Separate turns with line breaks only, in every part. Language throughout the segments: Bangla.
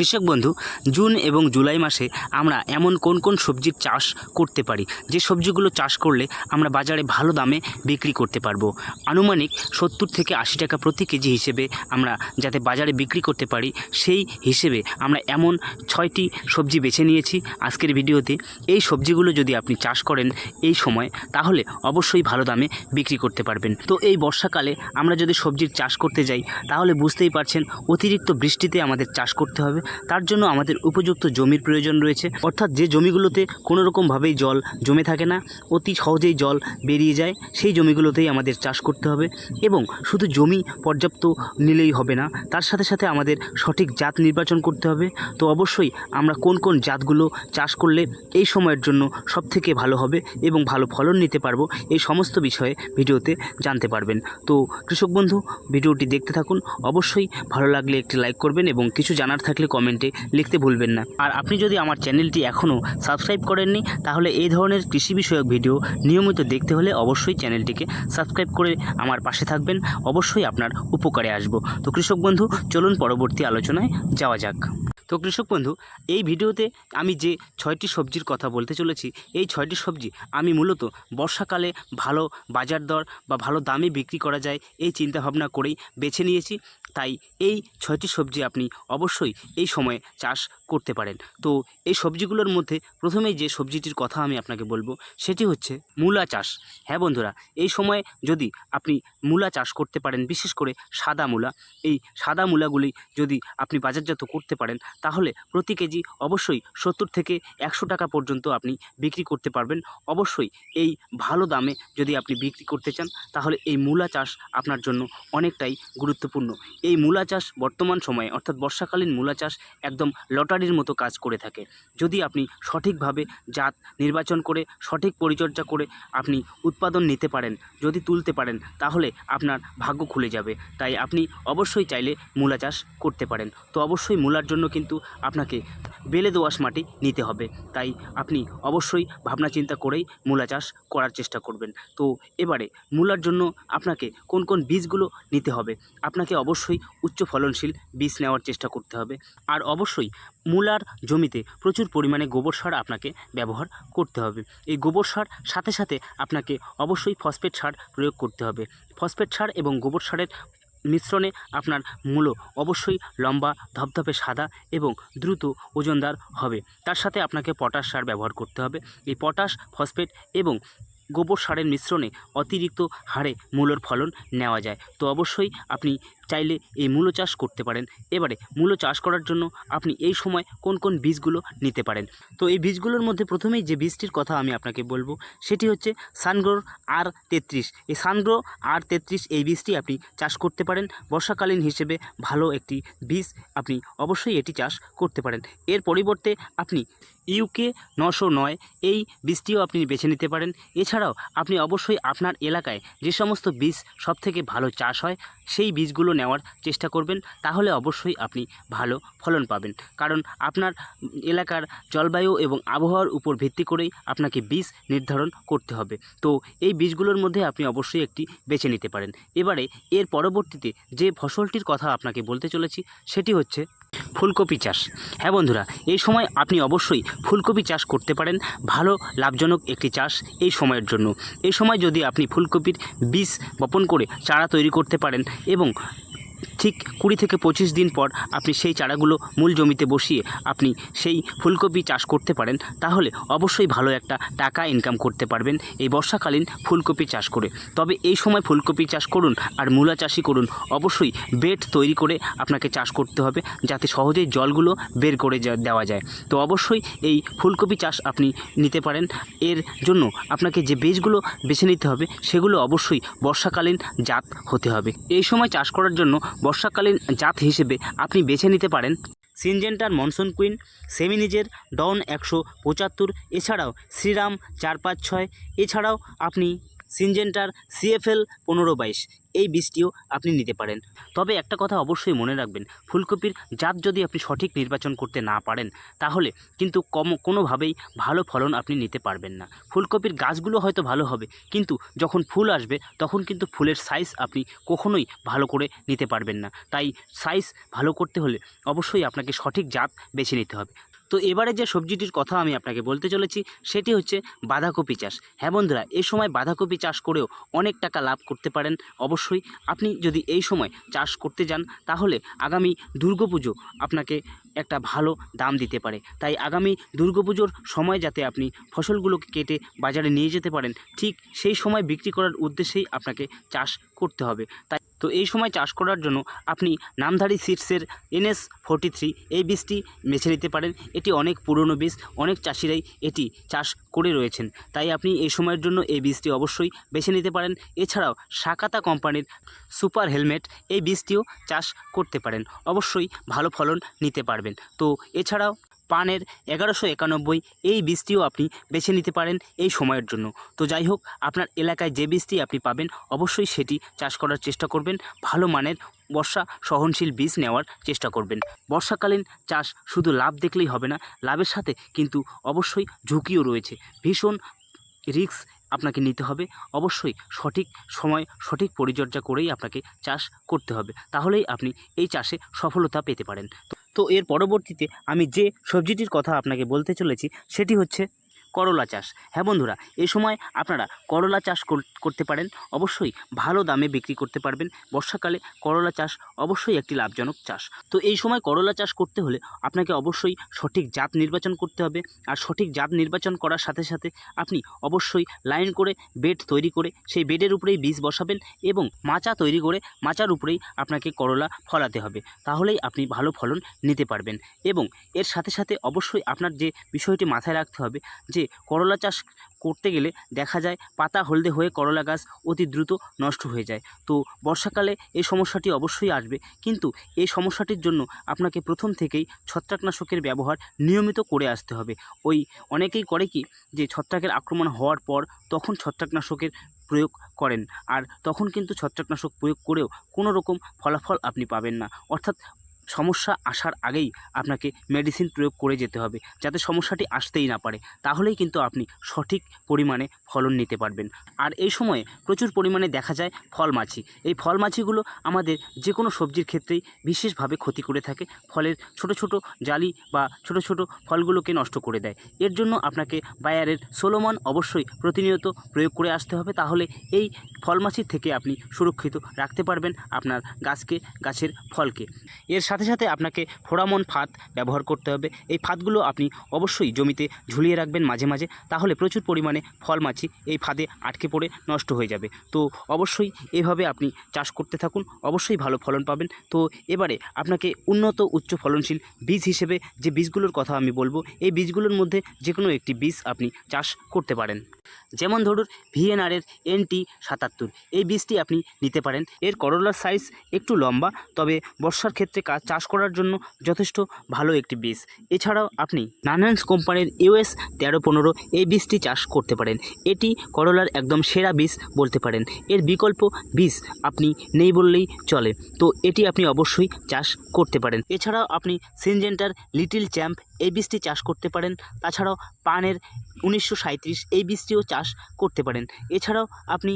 কৃষক বন্ধু, জুন এবং জুলাই মাসে আমরা এমন কোন কোন সবজির চাষ করতে পারি? যে সবজিগুলো চাষ করলে আমরা বাজারে ভালো দামে বিক্রি করতে পারব। আনুমানিক সত্তর থেকে আশি টাকা প্রতি কেজি হিসেবে আমরা যাতে বাজারে বিক্রি করতে পারি, সেই হিসেবে আমরা এমন ছয়টি সবজি বেছে নিয়েছি আজকের ভিডিওতে। এই সবজিগুলো যদি আপনি চাষ করেন এই সময়, তাহলে অবশ্যই ভালো দামে বিক্রি করতে পারবেন। তো এই বর্ষাকালে আমরা যদি সবজির চাষ করতে যাই, তাহলে বুঝতেই পারছেন অতিরিক্ত বৃষ্টিতে আমাদের চাষ করতে হবে। তার জন্য আমাদের উপযুক্ত জমির প্রয়োজন রয়েছে। অর্থাৎ যে জমিগুলোতে কোনো রকমভাবেই জল জমে থাকে না, অতি সহজেই জল বেরিয়ে যায়, সেই জমিগুলোতেই আমাদের চাষ করতে হবে এবং শুধু জমি পর্যাপ্ত নিলেই হবে না, তার সাথে সাথে আমাদের সঠিক জাত নির্বাচন করতে হবে। তো অবশ্যই আমরা কোন কোন জাতগুলো চাষ করলে এই সময়ের জন্য সবথেকে ভালো হবে এবং ভালো ফলন নিতে পারব, এই সমস্ত বিষয়ে ভিডিওতে জানতে পারবেন। তো কৃষক বন্ধু, ভিডিওটি দেখতে থাকুন। অবশ্যই ভালো লাগলে একটি লাইক করবেন এবং কিছু জানার থাকলে কমেন্টে লিখতে ভুলবেন না। আর আপনি যদি আমার চ্যানেলটি এখনও সাবস্ক্রাইব করেননি, তাহলে এই ধরনের কৃষি বিষয়ক ভিডিও নিয়মিত দেখতে হলে অবশ্যই চ্যানেলটিকে সাবস্ক্রাইব করে আমার পাশে থাকবেন। অবশ্যই আপনার উপকারে আসব। তো কৃষক বন্ধু, চলুন পরবর্তী আলোচনায় যাওয়া যাক। তো কৃষক বন্ধু, এই ভিডিওতে আমি যে ছয়টি সবজির কথা বলতে চলেছি, এই ছয়টি সবজি আমি মূলত বর্ষাকালে ভালো বাজার দর বা ভালো দামে বিক্রি করা যায়, এই চিন্তাভাবনা করেই বেছে নিয়েছি। তাই এই ছয়টি সবজি আপনি অবশ্যই এই সময়ে চাষ করতে পারেন। তো এই সবজিগুলোর মধ্যে প্রথমেই যে সবজিটির কথা আমি আপনাকে বলব, সেটি হচ্ছে মূলা চাষ। হ্যাঁ বন্ধুরা, এই সময়ে যদি আপনি মূলা চাষ করতে পারেন, বিশেষ করে সাদা মূলা, এই সাদা মূলাগুলি যদি আপনি বাজারজাত করতে পারেন তাহলে প্রতি কেজি অবশ্যই সত্তর থেকে একশো টাকা পর্যন্ত আপনি বিক্রি করতে পারবেন। অবশ্যই এই ভালো দামে যদি আপনি বিক্রি করতে চান, তাহলে এই মূলা চাষ আপনার জন্য অনেকটাই গুরুত্বপূর্ণ। এই মূলা চাষ বর্তমান সময়ে, অর্থাৎ বর্ষাকালীন মূলা চাষ, একদম লটারির মতো কাজ করে থাকে। যদি আপনি সঠিকভাবে জাত নির্বাচন করে, সঠিক পরিচর্যা করে আপনি উৎপাদন নিতে পারেন, যদি তুলতে পারেন, তাহলে আপনার ভাগ্য খুলে যাবে। তাই আপনি অবশ্যই চাইলে মূলা চাষ করতে পারেন। তো অবশ্যই মূলার জন্য কিন্তু আপনাকে বেলে দোআঁশ মাটি নিতে হবে। তাই আপনি অবশ্যই ভাবনা চিন্তা করেই মূলা চাষ করার চেষ্টা করবেন। তো এবারে মূলার জন্য আপনাকে কোন কোন বীজগুলো নিতে হবে? আপনাকে অবশ্যই উচ্চ ফলনশীল বীজ নেওয়ার চেষ্টা করতে হবে। আর অবশ্যই মূলার জমিতে প্রচুর পরিমাণে গোবর সার আপনাকে ব্যবহার করতে হবে। এই গোবর সার সাথে সাথে আপনাকে অবশ্যই ফসফেট সার প্রয়োগ করতে হবে। ফসফেট সার এবং গোবর সারের মিশ্রণে আপনার মূলো অবশ্যই লম্বা, ধপধপে সাদা এবং দ্রুত ওজনদার হবে। তার সাথে আপনাকে পটাশ সার ব্যবহার করতে হবে। এই পটাশ, ফসফেট এবং গোবর সারের মিশ্রণে অতিরিক্ত হারে মূলোর ফলন নেওয়া যায়। তো অবশ্যই আপনি চাইলে এই মূলো চাষ করতে পারেন। এবারে মূলো চাষ করার জন্য আপনি এই সময় কোন কোন বীজগুলো নিতে পারেন? তো এই বীজগুলোর মধ্যে প্রথমেই যে বীজটির কথা আমি আপনাকে বলব, সেটি হচ্ছে সানগ্রোর আর তেত্রিশ। এই সানগ্রো আর তেত্রিশ এই বীজটি আপনি চাষ করতে পারেন। বর্ষাকালীন হিসেবে ভালো একটি বীজ আপনি অবশ্যই এটি চাষ করতে পারেন। এর পরিবর্তে আপনি ইউকে নশো নয় এই বীজটিও আপনি বেছে নিতে পারেন। এছাড়াও আপনি অবশ্যই আপনার এলাকায় যে সমস্ত বীজ সবথেকে ভালো চাষ হয়, সেই বীজগুলো নেওয়ার চেষ্টা করবেন, তাহলে অবশ্যই আপনি ভালো ফলন পাবেন। কারণ আপনার এলাকার জলবায়ু এবং আবহাওয়ার উপর ভিত্তি করেই আপনাকে বীজ নির্ধারণ করতে হবে। তো এই বীজগুলোর মধ্যে আপনি অবশ্যই একটি বেছে নিতে পারেন। এবারে এর পরবর্তীতে যে ফসলটির কথা আপনাকে বলতে চলেছি, সেটি হচ্ছে ফুলকপি চাষ। হ্যাঁ বন্ধুরা, এই সময় আপনি অবশ্যই ফুলকপি চাষ করতে পারেন। ভালো, লাভজনক একটি চাষ এই সময়ের জন্য। এই সময় যদি আপনি ফুলকপির বীজ বপন করে চারা তৈরি করতে পারেন এবং ঠিক কুড়ি থেকে পঁচিশ দিন পর আপনি সেই চারাগুলো মূল জমিতে বসিয়ে আপনি সেই ফুলকপি চাষ করতে পারেন, তাহলে অবশ্যই ভালো একটা টাকা ইনকাম করতে পারবেন এই বর্ষাকালীন ফুলকপি চাষ করে। তবে এই সময় ফুলকপি চাষ করুন আর মূলা চাষই করুন, অবশ্যই বেড তৈরি করে আপনাকে চাষ করতে হবে যাতে সহজেই জলগুলো বের করে দেওয়া যায়। তো অবশ্যই এই ফুলকপি চাষ আপনি নিতে পারেন, এর জন্য আপনাকে যে বীজগুলো বেছে নিতে হবে সেগুলো অবশ্যই বর্ষাকালীন জাত হতে হবে। এই সময় চাষ করার জন্য বর্ষাকালীন জাত হিসেবে আপনি বেছে নিতে পারেন। সিনজেন্টার মনসুন কুইন, সেমিনিজের ডন একশো পঁচাত্তর, এছাড়াও শ্রীরাম চার পাঁচ ছয়, এছাড়াও আপনি সিনজেন্টার সিএফএল পনেরো বাইশ। এই বীজটিও আপনি নিতে পারেন। তবে একটা কথা অবশ্যই মনে রাখবেন, ফুলকপির জাত যদি আপনি সঠিক নির্বাচন করতে না পারেন, তাহলে কিন্তু কম, কোনোভাবেই ভালো ফলন আপনি নিতে পারবেন না। ফুলকপির গাছগুলো হয়তো ভালো হবে, কিন্তু যখন ফুল আসবে, তখন কিন্তু ফুলের সাইজ আপনি কখনোই ভালো করে নিতে পারবেন না। তাই সাইজ ভালো করতে হলে অবশ্যই আপনাকে সঠিক জাত বেছে নিতে হবে। তো এবারে যে সবজিটির কথা আমি আপনাকে বলতে চলেছি, সেটি হচ্ছে বাঁধাকপি চাষ। হ্যাঁ বন্ধুরা, এই সময় বাঁধাকপি চাষ করেও অনেক টাকা লাভ করতে পারেন। অবশ্যই আপনি যদি এই সময় চাষ করতে যান, তাহলে আগামী দুর্গাপুজো আপনাকে একটা ভালো দাম দিতে পারে। তাই আগামী দুর্গাপুজোর সময় যাতে আপনি ফসলগুলোকে কেটে বাজারে নিয়ে যেতে পারেন, ঠিক সেই সময় বিক্রি করার উদ্দেশ্যেই আপনাকে চাষ করতে হবে। তাই তো এই সময় চাষ করার জন্য আপনি নামধারী সিডসের এনএস ফোরটি থ্রি এই বীজটি বেছে নিতে পারেন। এটি অনেক পুরনো বীজ, অনেক চাষিরাই এটি চাষ করে রয়েছেন। তাই আপনি এই সময়ের জন্য এই বীজটি অবশ্যই বেছে নিতে পারেন। এছাড়াও সাকাতা কোম্পানির সুপার হেলমেট এই বীজটিও চাষ করতে পারেন। অবশ্যই ভালো ফলন নিতে পারবেন। তো এছাড়াও পানের এগারোশো একানব্বই, এই বীজটিও আপনি বেছে নিতে পারেন এই সময়ের জন্য। তো যাই হোক, আপনার এলাকায় যে বীজটি আপনি পাবেন, অবশ্যই সেটি চাষ করার চেষ্টা করবেন, ভালো মানের বর্ষা সহনশীল বীজ নেওয়ার চেষ্টা করবেন। বর্ষাকালীন চাষ শুধু লাভ দেখলেই হবে না, লাভের সাথে কিন্তু অবশ্যই ঝুঁকিও রয়েছে। ভীষণ রিস্ক আপনাকে নিতে হবে, অবশ্যই সঠিক সময়, সঠিক পরিচর্যা করেই আপনাকে চাষ করতে হবে। তাহলেই আপনি এই চাষে সফলতা পেতে পারেন। তো এর পরবর্তীতে আমি যে সবজিটির কথা আপনাকে বলতে চলেছি সেটি হচ্ছে করলা চাষ। হ্যাঁ বন্ধুরা, এই সময় আপনারা করলা চাষ কর- করতে পারেন। অবশ্যই ভালো দামে বিক্রি করতে পারবেন। বর্ষাকালে করলা চাষ অবশ্যই একটি লাভজনক চাষ। তো এই সময় করলা চাষ করতে হলে আপনাকে অবশ্যই সঠিক জাত নির্বাচন করতে হবে। আর সঠিক জাত নির্বাচন করার সাথে সাথে আপনি অবশ্যই লাইন করে বেড তৈরি করে সেই বেডের উপরেই বীজ বসাবেন এবং মাচা তৈরি করে মাচার উপরেই আপনাকে করলা ফলাতে হবে। তাহলেই আপনি ভালো ফলন নিতে পারবেন। এবং এর সাথে সাথে অবশ্যই আপনার যে বিষয়টি মাথায় রাখতে হবে যে করলা চাষ করতে গেলে দেখা যায় পাতা হলদে হয়ে করলা গাছ অতি দ্রুত নষ্ট হয়ে যায়। তো বর্ষাকালে এই সমস্যাটি অবশ্যই আসবে। কিন্তু এই সমস্যাটির জন্য আপনাকে প্রথম থেকেই ছত্রাকনাশকের ব্যবহার নিয়মিত করে আসতে হবে। ওই অনেকেই করে কি যে ছত্রাকের আক্রমণ হওয়ার পর তখন ছত্রাকনাশকের প্রয়োগ করেন। আর তখন কিন্তু ছত্রাকনাশক প্রয়োগ করেও কোনো রকম ফলাফল আপনি পাবেন না। অর্থাৎ সমস্যা আসার আগেই আপনাকে মেডিসিন প্রয়োগ করে যেতে হবে, যাতে সমস্যাটি আসতেই না পারে। তাহলেই কিন্তু আপনি সঠিক পরিমাণে ফলন নিতে পারবেন। আর এই সময়ে প্রচুর পরিমাণে দেখা যায় ফল মাছি এই ফল মাছিগুলো আমাদের যে কোনো সবজির ক্ষেত্রেই বিশেষভাবে ক্ষতি করে থাকে। ফলের ছোট ছোট জালি বা ছোট ছোট ফলগুলোকে নষ্ট করে দেয়। এর জন্য আপনাকে বায়ারের সোলোমন অবশ্যই প্রতিনিয়ত প্রয়োগ করে আসতে হবে। তাহলে এই ফল ফলমাছির থেকে আপনি সুরক্ষিত রাখতে পারবেন আপনার গাছকে, গাছের ফলকে। এর সাথে সাথে সাথে আপনাকে ফোড়ামন ফাঁদ ব্যবহার করতে হবে। এই ফাঁদগুলো আপনি অবশ্যই জমিতে ঝুলিয়ে রাখবেন মাঝে মাঝে, তাহলে প্রচুর পরিমাণে ফল মাছি এই ফাঁদে আটকে পড়ে নষ্ট হয়ে যাবে। তো অবশ্যই এভাবে আপনি চাষ করতে থাকুন, অবশ্যই ভালো ফলন পাবেন। তো এবারে আপনাকে উন্নত উচ্চ ফলনশীল বীজ হিসেবে যে বীজগুলোর কথা আমি বলব, এই বীজগুলোর মধ্যে যে কোনো একটি বীজ আপনি চাষ করতে পারেন। যেমন ধরুন ভিএনআরের এনটি সাতাত্তর। এই বীজটি আপনি নিতে পারেন। এর করলার সাইজ একটু লম্বা, তবে বর্ষার ক্ষেত্রে কাজ চাষ করার জন্য যথেষ্ট ভালো একটি বীজ। এছাড়াও আপনি নানান্স কোম্পানির ইউএস তেরো পনেরো এই বীজটি চাষ করতে পারেন। এটি করলার একদম সেরা বীজ বলতে পারেন। এর বিকল্প বীজ আপনি নেই বললেই চলে। তো এটি আপনি অবশ্যই চাষ করতে পারেন। এছাড়াও আপনি সিনজেন্টার লিটিল চ্যাম্প এই বীজটি চাষ করতে পারেন। তাছাড়াও পানের উনিশশো এই বীজটিও চাষ করতে পারেন। এছাড়াও আপনি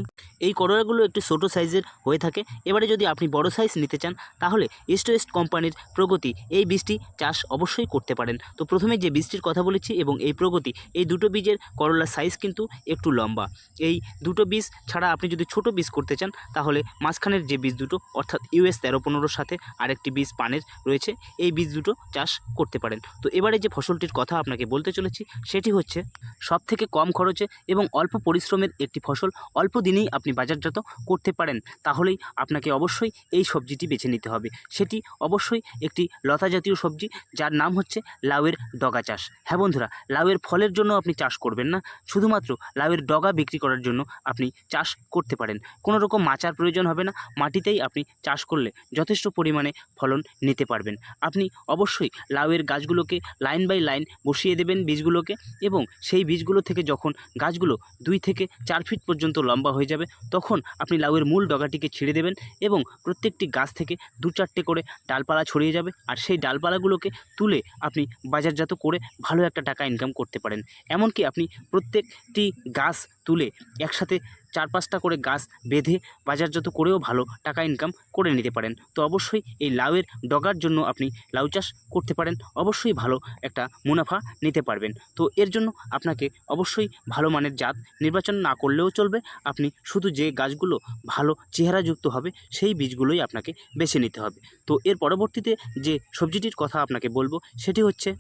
এই করলাগুলো একটু ছোটো সাইজের হয়ে থাকে। এবারে যদি আপনি বড় সাইজ নিতে চান, তাহলে ইস্ট ওয়েস্ট কোম্পানির প্রগতি এই বীজটি চাষ অবশ্যই করতে পারেন। তো প্রথমে যে বীজটির কথা বলেছি এবং এই প্রগতি, এই দুটো বীজের করলার সাইজ কিন্তু একটু লম্বা। এই দুটো বীজ ছাড়া আপনি যদি ছোট বীজ করতে চান, তাহলে মাঝখানের যে বীজ দুটো, অর্থাৎ ইউএস তেরো পনেরোর সাথে আরেকটি বীজ পানের রয়েছে, এই বীজ দুটো চাষ করতে পারেন। তো এবারে যে ফসলটির কথা আপনাকে বলতে চলেছি, সেটি হচ্ছে সব থেকে কম খরচে এবং অল্প পরিশ্রমের একটি ফসল অল্প দিনেই আপনি বাজারজাত করতে পারেন, তাহলেই আপনাকে অবশ্যই এই সবজিটি বেছে নিতে হবে। সেটি অবশ্যই একটি লতা জাতীয় সবজি, যার নাম হচ্ছে লাউয়ের ডগা চাষ। হ্যাঁ বন্ধুরা, লাউয়ের ফলের জন্য আপনি চাষ করবেন না, শুধুমাত্র লাউয়ের ডগা বিক্রি করার জন্য আপনি চাষ করতে পারেন। কোনো রকম মাচার প্রয়োজন হবে না, মাটিতেই আপনি চাষ করলে যথেষ্ট পরিমাণে ফলন নিতে পারবেন। আপনি অবশ্যই লাউয়ের গাছগুলোকে লাইন বাই লাইন বসিয়ে দেবেন বীজগুলোকে এবং সেই বীজগুলো থেকে যখন গাছগুলো দুই থেকে চার ফিট পর্যন্ত লম্বা হয়ে যাবে, তখন আপনি লাউয়ের মূল ডগাটিকে ছিঁড়ে দেবেন এবং প্রত্যেকটি গাছ থেকে দু চারটে করে ডালপালা ছড়িয়ে যাবে আর সেই ডালপালাগুলোকে তুলে আপনি বাজারজাত করে ভালো একটা টাকা ইনকাম করতে পারেন। এমনকি আপনি প্রত্যেকটি গাছ তুলে একসাথে চার পাঁচটা করে গাছ বেঁধে বাজারজাত করেও ভালো টাকা ইনকাম করে নিতে পারেন। তো অবশ্যই এই লাউয়ের ডগার জন্য আপনি লাউ চাষ করতে পারেন। অবশ্যই ভালো একটা মুনাফা নিতে পারবেন। তো এর জন্য আপনাকে অবশ্যই ভালো মানের জাত নির্বাচন না করলেও চলবে। আপনি শুধু যে গাছগুলো ভালো চেহারাযুক্ত হবে, সেই বীজগুলোই আপনাকে বেছে নিতে হবে। তো এর পরবর্তীতে যে সবজিটির কথা আপনাকে বলব, সেটি হচ্ছে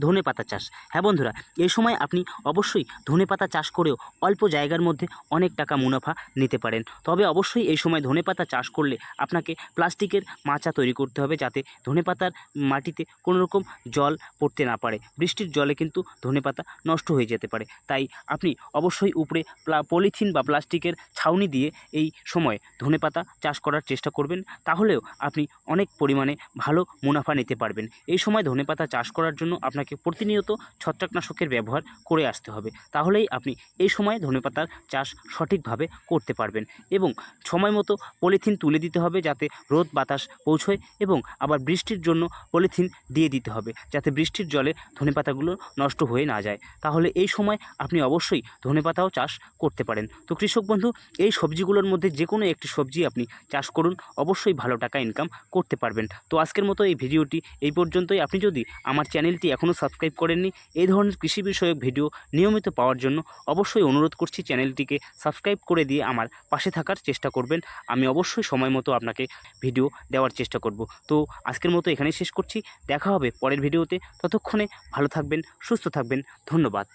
ধনে পাতা চাষ। হ্যাঁ বন্ধুরা, এই সময় আপনি অবশ্যই ধনে পাতা চাষ করেও অল্প জায়গার মধ্যে অনেক টাকা মুনাফা নিতে পারেন। তবে অবশ্যই এই সময় ধনে পাতা চাষ করলে আপনাকে প্লাস্টিকের মাচা তৈরি করতে হবে যাতে ধনে পাতার মাটিতে কোনো রকম জল পড়তে না পারে। বৃষ্টির জলে কিন্তু ধনে পাতা নষ্ট হয়ে যেতে পারে। তাই আপনি অবশ্যই উপরে প্লা- পলিথিন বা প্লাস্টিকের ছাউনি দিয়ে এই সময় ধনে পাতা চাষ করার চেষ্টা করবেন। তাহলেও আপনি অনেক পরিমাণে ভালো মুনাফা নিতে পারবেন। এই সময় ধনে পাতা চাষ করার জন্য আপনাকে প্রতিনিয়ত ছত্রাকনাশকের ব্যবহার করে আসতে হবে। তাহলেই আপনি এই সময় ধনেপাতার চাষ সঠিকভাবে করতে পারবেন এবং সময় মতো পলিথিন তুলে দিতে হবে যাতে রোদ বাতাস পৌঁছয় এবং আবার বৃষ্টির জন্য পলিথিন দিয়ে দিতে হবে যাতে বৃষ্টির জলে ধনেপাতাগুলো নষ্ট হয়ে না যায়। তাহলে এই সময় আপনি অবশ্যই ধনেপাতাও চাষ করতে পারেন। তো কৃষক বন্ধু, এই সবজিগুলোর মধ্যে যে কোনো একটি সবজি আপনি চাষ করুন, অবশ্যই ভালো টাকা ইনকাম করতে পারবেন। তো আজকের মতো এই ভিডিওটি এই পর্যন্তই। আপনি যদি আমার চ্যানেলটি এখনও সাবস্ক্রাইব করেননি, এই ধরনের কৃষি বিষয়ক ভিডিও নিয়মিত পাওয়ার জন্য অবশ্যই অনুরোধ করছি চ্যানেলটিকে সাবস্ক্রাইব করে দিয়ে আমার পাশে থাকার চেষ্টা করবেন। আমি অবশ্যই সময় মতো আপনাকে ভিডিও দেওয়ার চেষ্টা করব। তো আজকের মতো এখানেই শেষ করছি। দেখা হবে পরের ভিডিওতে ততক্ষণে ভালো থাকবেন, সুস্থ থাকবেন। ধন্যবাদ।